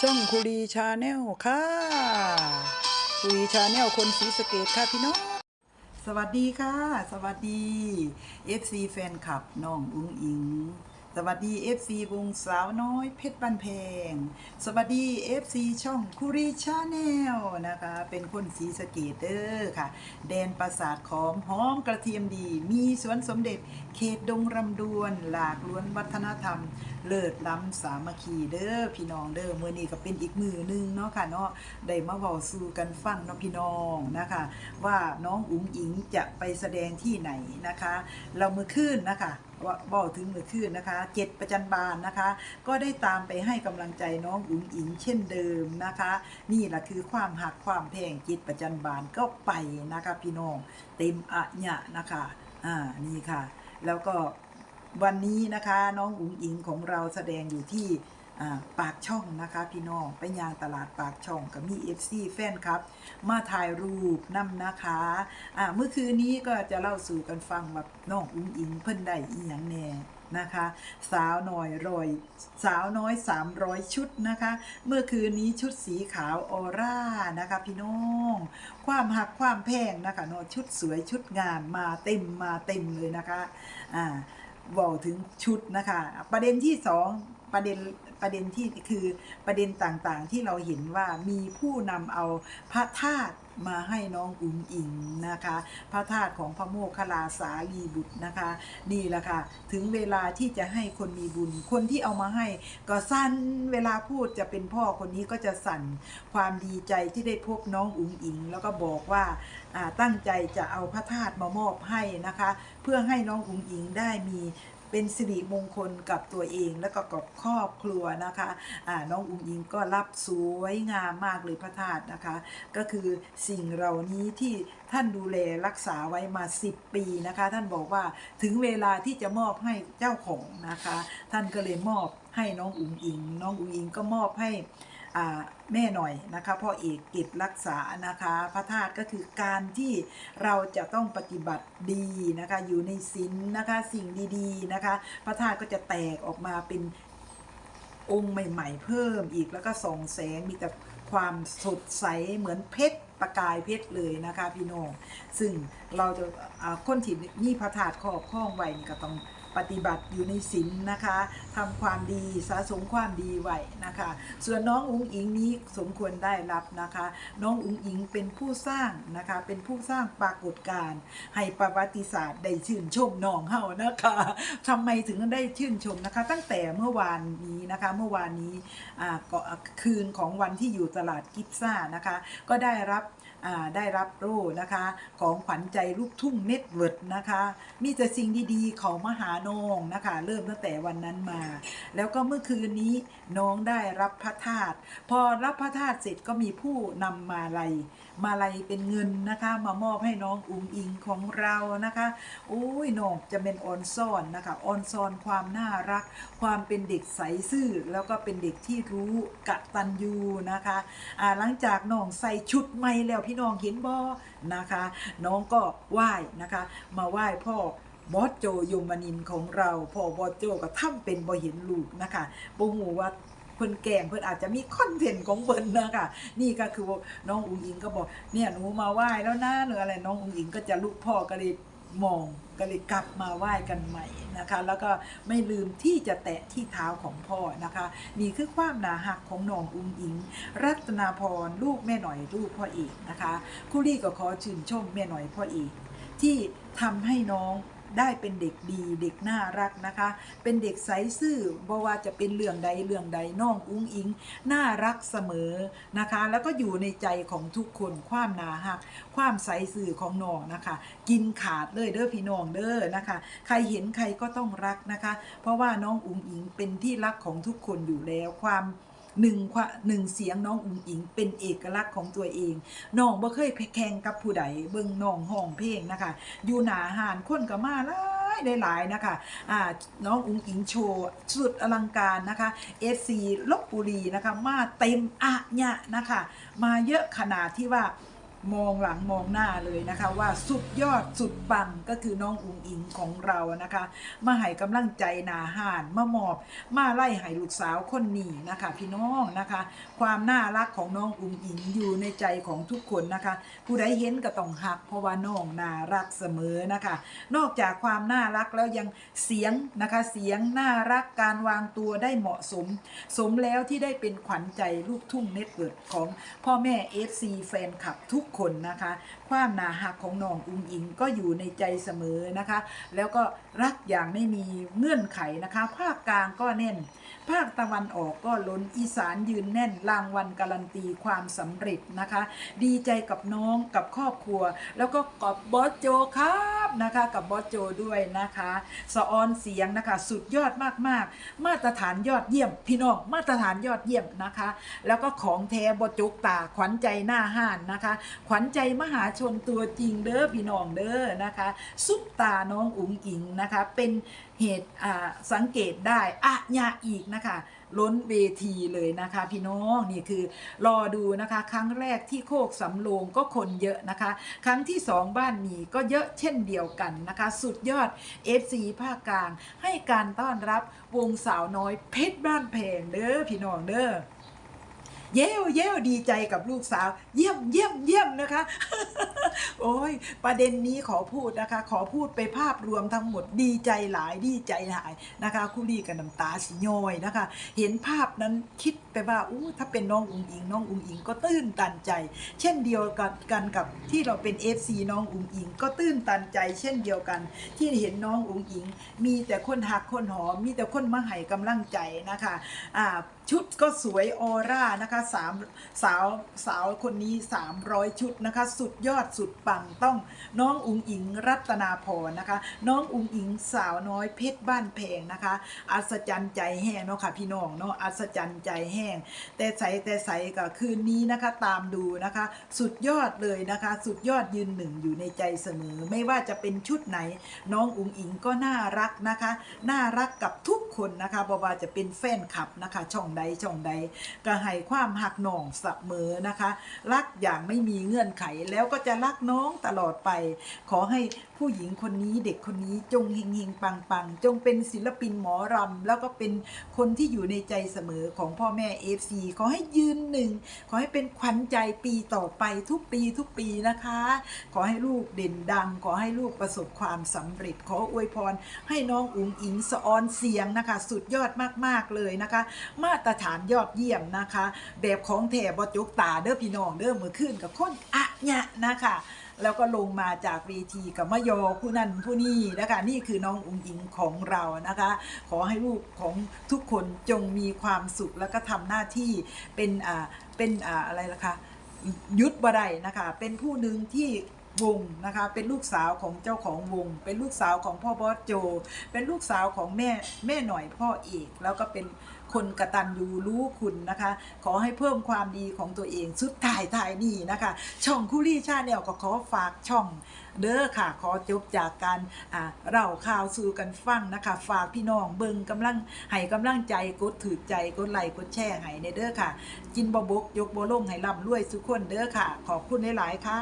ช่องคุรีชาแนลค่ะ คุรีชาแนลคนสีสเกตค่ะพี่น้อง สวัสดีค่ะ สวัสดี FC แฟนคลับน้องอุ้งอิง สวัสดี FC วงสาวน้อยเพชรบันเพง สวัสดี FC ช่องคุรีชาแนลนะคะ เป็นคนสีสเกตเด้อค่ะ แดนปราสาทของหอมกระเทียมดี มีสวนสมเด็จ เขตดงรำดวน หลากล้วนวัฒนธรรม เลิศล้ำสามัคคีเด้อพี่น้องเด้อเมื้อนี้ก็เป็นอีกมือหนึงเนาะค่ะเนาะได้มาเว้าสู่กันฟังเนาะพี่น้องนะคะ ว่าน้องอุ๋งอิงจะไปแสดงที่ไหนนะคะ เรามือคืนนะคะ ว่าบอกถึงเมื่อคืนนะคะเจ็ดประจันบานนะคะ ก็ได้ตามไปให้กำลังใจน้องอุ๋งอิงเช่นเดิมนะคะ นี่แหละคือความหักความแพงจิตประจันบานก็ไปนะคะพี่น้องเต็มอะญะนะคะอ่านี่ค่ะ แล้วก็วันนี้นะคะน้องอุ๋งอิงของเราแสดงอยู่ที่ ปากช่องนะคะพี่น้องไปยางตลาดปากช่องกับมีเอฟซีแฟนครับ มาถ่ายรูปนำนะคะเมื่อคืนนี้ก็จะเล่าสู่กันฟังแบบน้องอุ๋งอิงเพิ่นได้อีหยังแน่นะคะ สาวน้อยรอยสาวน้อย 300 ชุดนะคะ เมื่อคืนนี้ชุดสีขาวออร่านะคะพี่น้อง ความหักความแพงนะคะเนาะชุดสวยชุดงามมาเต็มมาเต็มเลยนะคะอ่าบอกถึงชุดนะคะ ประเด็นที่สอง ประเด็นประเด็นที่คือประเด็นต่างๆ ที่เราเห็นว่ามีผู้นำเอาพระธาตุมาให้น้องอุ๋งอิงนะคะ พระธาตุของพระโมคคัลลาสาลีบุตรนะคะนี่แหละค่ะถึงเวลาที่จะให้คนมีบุญ คนที่เอามาให้ก็สั่นเวลาพูดจะเป็นพ่อคนนี้ก็จะสั่นความดีใจที่ได้พบน้องอุ๋งอิง แล้วก็บอกว่าอ่าตั้งใจจะเอาพระธาตุมามอบให้นะคะ เพื่อให้น้องอุ๋งอิงได้มี เป็นสิริมงคลกับตัวเองแล้วก็กับครอบครัวนะคะอ่าน้องอุ๋งอิงก็รับสวยงามมากเลยพระธาตุนะคะ ก็คือสิ่งเหล่านี้ที่ท่านดูแลรักษาไว้มา 10 ปีนะคะ ท่านบอกว่าถึงเวลาที่จะมอบให้เจ้าของนะคะ ท่านก็เลยมอบให้น้องอุ๋งอิง น้องอุ๋งอิงก็มอบให้ แม่หน่อยนะคะพ่อเอกก็บรักษานะคะพระธาตุก็คือการที่เราจะต้องปฏิบัติดีนะคะอยู่ในศีลนะคะสิ่งดีๆนะคะพระธาตุก็จะแตกออกมาเป็นองค์ใหม่ ๆ เพิ่มอีกแล้วก็ส่องแสงมีแต่ความสดใสเหมือนเพชรประกายเพชรเลยนะคะพี่น้องซึ่งเราจะอ่าคนที่มีพระธาตุครอบครองไว้นี่ก็ต้อง ปฏิบัติอยู่ในศีลนะคะทำความดีสะสมความดีไว้นะคะ ส่วนน้องอุ๋งอิงนี้สมควรได้รับนะคะ น้องอุ๋งอิงเป็นผู้สร้างนะคะเป็นผู้สร้างปรากฏการณ์ให้ประวัติศาสตร์ได้ชื่นชมน้องเฮานะคะทำไมถึงได้ชื่นชมนะคะ ตั้งแต่เมื่อวานนี้นะคะเมื่อวานนี้คืนของวันที่อยู่ตลาดกิฟซ่านะคะ ก็ได้รับ ได้รับโล่นะคะ ของขวัญใจลูกทุ่งเน็ตเวิร์ดนะคะ มีแต่สิ่งดีๆ ของมหาโนงนะคะ เริ่มตั้งแต่วันนั้นมา แล้วก็เมื่อคืนนี้น้องได้รับพระธาตุพอรับพระธาตุเสร็จก็มีผู้นำมาลัยมาลัยเป็นเงินนะคะ มามอบให้น้องอุงอิงของเรานะคะโอ้ยน้องจะเป็นออนซ่อนนะคะออนซอนความน่ารัก ความเป็นเด็กใสซื่อแล้วก็เป็นเด็กที่รู้กะตันยูนะคะอ่าหลังจากน้องใส่ชุดใหม่แล้วพี่น้องเห็นบ่นะคะ น้องก็ไหว้นะคะ มาไหว้พ่อบอสโจยมานินของเราพ่อบอสโจก็ทำเป็นบ่เห็นลูกนะคะบ่หูว่าเพิ่นแกงเพิ่นอาจจะมีคอนเทนต์ของเพิ่นนะคะนี่ก็คือน้องอุ้งอิงก็บอกเนี่ยหนูมาไหว้แล้วนะหรืออะไรน้องอุ้งอิงก็จะลุกพ่อก็เลย มองก็เลยกลับมาไหว้กันใหม่นะคะ แล้วก็ไม่ลืมที่จะแตะที่เท้าของพ่อนะคะ นี่คือความหนาหักของน้องอุ้งอิง รัตนาพรลูกแม่หน่อยลูกพ่อเอกนะคะคุรี่ก็ขอชื่นชมแม่หน่อยพ่อเอกที่ทำให้น้อง ได้เป็นเด็กดีเด็กน่ารักนะคะ เป็นเด็กใสซื่อบ่ว่าจะเป็นเรื่องใดเรื่องใดน้องอุ้งอิง น่ารักเสมอนะคะ แล้วก็อยู่ในใจของทุกคนความนาหัก ความใสซื่อของน้องนะคะ กินขาดเลยเด้อพี่น้องเด้อนะคะ ใครเห็นใครก็ต้องรักนะคะ เพราะว่าน้องอุ้งอิงเป็นที่รักของทุกคนอยู่แล้วความ หนึ่งควหนึ่งเสียงน้องอุ๋งอิง เป็นเอกลักษณ์ของตัวเองน้องบ่เคยแข่งกับผู้ใดเบิ่งน้องห้องเพลงนะคะ อยู่หนาหานคนก็มาหลายหลายนะคะอ่าน้องอุ๋งอิงโชว์สุดอลังการนะคะเอซีลบบุรีนะคะ มาเต็มอะเนี่ยนะคะ มาเยอะขนาดที่ว่า มองหลังมองหน้าเลยนะคะว่าสุดยอดสุดปังก็คือน้องอุ๋งอิงของเรานะคะ มาให้กำลังใจหนาหานมาหมอบ มาไล่ให้ลูกสาวคนนี้นะคะ พี่น้องนะคะ ความน่ารักของน้องอุ๋งอิงอยู่ในใจของทุกคนนะคะ ผู้ใดเห็นก็ต้องหัก เพราะว่าน้องน่ารักเสมอนะคะ นอกจากความน่ารักแล้วยังเสียงนะคะเสียงน่ารักการวางตัวได้เหมาะสม สมแล้วที่ได้เป็นขวัญใจลูกทุ่งเน็ตเวิร์กของพ่อแม่ FC แฟนคลับทุกคนนะคะ ความนาหักของน้องอุ้งอิงก็อยู่ในใจเสมอนะคะ แล้วก็รักอย่างไม่มีเงื่อนไขนะคะ ภาคกลางก็แน่น ภาคตะวันออกก็ล้นอีสานยืนแน่นรางวัลการันตีความสำเร็จนะคะ ดีใจกับน้องกับครอบครัว แล้วก็กับบอสโจครับนะคะกับบอสโจด้วยนะคะสะออนเสียงนะคะสุดยอดมากๆมาตรฐานยอดเยี่ยมพี่น้องมาตรฐานยอดเยี่ยมนะคะ แล้วก็ของแท้บอจุกตาขวัญใจหน้าห้านนะคะขวัญใจมหาชนตัวจริงเด้อพี่น้องเด้อนะคะซุปตาน้องอุ๋งอิงนะคะ เป็นเหตุอ่าสังเกตได้อะยาอีกนะคะล้นเวทีเลยนะคะ พี่น้องนี่คือรอดูนะคะ ครั้งแรกที่โคกสำโรงก็คนเยอะนะคะ ครั้งที่สองบ้านมีก็เยอะเช่นเดียวกันนะคะ สุดยอด FC ภาคกลาง ให้การต้อนรับวงสาวน้อยเพชรบ้านแพงเด้อพี่น้องเด้อ เย้วเย้วดีใจกับลูกสาว เยี่ยมเยี่ยมเยี่ยมนะคะ โอ้ยประเด็นนี้ขอพูดนะคะ ขอพูดไปภาพรวมทั้งหมดดีใจหลายดีใจหลายนะคะคุรีกับน้ำตาสีย้อยนะคะ เห็นภาพนั้นคิดไปว่าอู้ถ้าเป็นน้องอุงอิง น้องอุงอิงก็ตื้นตันใจ เช่นเดียวกันกันกับที่เราเป็น FC น้องอุงอิง ก็ตื้นตันใจ เช่นเดียวกัน ที่เห็นน้องอุงอิง มีแต่คนหักคนหอมมีแต่คนมาให้กำลังใจนะคะอ่า ชุดก็สวยออร่านะคะสามสาวสาวคนนี้ 300 ชุดนะคะ สุดยอดสุดปังต้องน้องอุงอิงรัตนาพรนะคะ น้องอุงอิงสาวน้อยเพชรบ้านแพงนะคะ อัศจรรย์ใจแห้งเนาะค่ะพี่น้องเนาะอัศจรรย์ใจแห้ง แต่ใสแต่ใสกับคืนนี้นะคะตามดูนะคะ สุดยอดเลยนะคะ สุดยอดยืนหนึ่งอยู่ในใจเสมอ ไม่ว่าจะเป็นชุดไหน น้องอุงอิงก็น่ารักนะคะ น่ารักกับทุกคนนะคะบ่าจะเป็นแฟนคลับนะคะช่องใดช่องใดก็ให้ความหักหน่องเสมอนะคะ รักอย่างไม่มีเงื่อนไขแล้วก็จะรักน้องตลอดไป ขอให้ผู้หญิงคนนี้เด็กคนนี้จงเฮงเฮงปังปังจงเป็นศิลปินหมอรำแล้วก็เป็นคนที่อยู่ในใจเสมอของพ่อแม่ FC ขอให้ยืนหนึ่งขอให้เป็นขวัญใจปีต่อไปทุกปีทุกปีนะคะ ขอให้ลูกเด่นดัง ขอให้ลูกประสบความสำเร็จ ขออวยพรให้น้องอุ๋งอิงสะออนเสียงนะคะ สุดยอดมากๆเลยนะคะ มาตรฐานยอดเยี่ยมนะคะ แบบของแถบอจกตาเด้อพี่น้องเด้อมือขึ้นกับคนอะเนี่ยนะคะแล้วก็ลงมาจากเวทีกับมะยอผู้นั้นผู้นี้นะคะนี่คือน้องอุ๋งอิงของเรานะคะ ขอให้ลูกของทุกคนจงมีความสุขแล้วก็ทำหน้าที่เป็นอ่าเป็นอ่าอะไรล่ะคะยุทธบไดนะคะ เป็นผู้หนึ่งที่ วงนะคะ เป็นลูกสาวของเจ้าของวง เป็นลูกสาวของพ่อบอสโจ เป็นลูกสาวของแม่แม่หน่อยพ่อเอกแล้วก็เป็นคนกระตันยูรู้คุณนะคะ ขอให้เพิ่มความดีของตัวเองสุดท้ายทายนี่นะคะ ช่องคุรี่ชาแนลก็ขอฝากช่องเด้อค่ะ ขอจบจากการเล่าข่าวสู่กันฟังนะคะ ฝากพี่น้องเบิงกำลังให้กำลังใจกดถือใจกดไลค์กดแชร์ให้ในเด้อค่ะ กินบบกยกบะลงให้ร่ำรวยทุกคนเด้อค่ะ ขอบคุณหลายๆค่ะ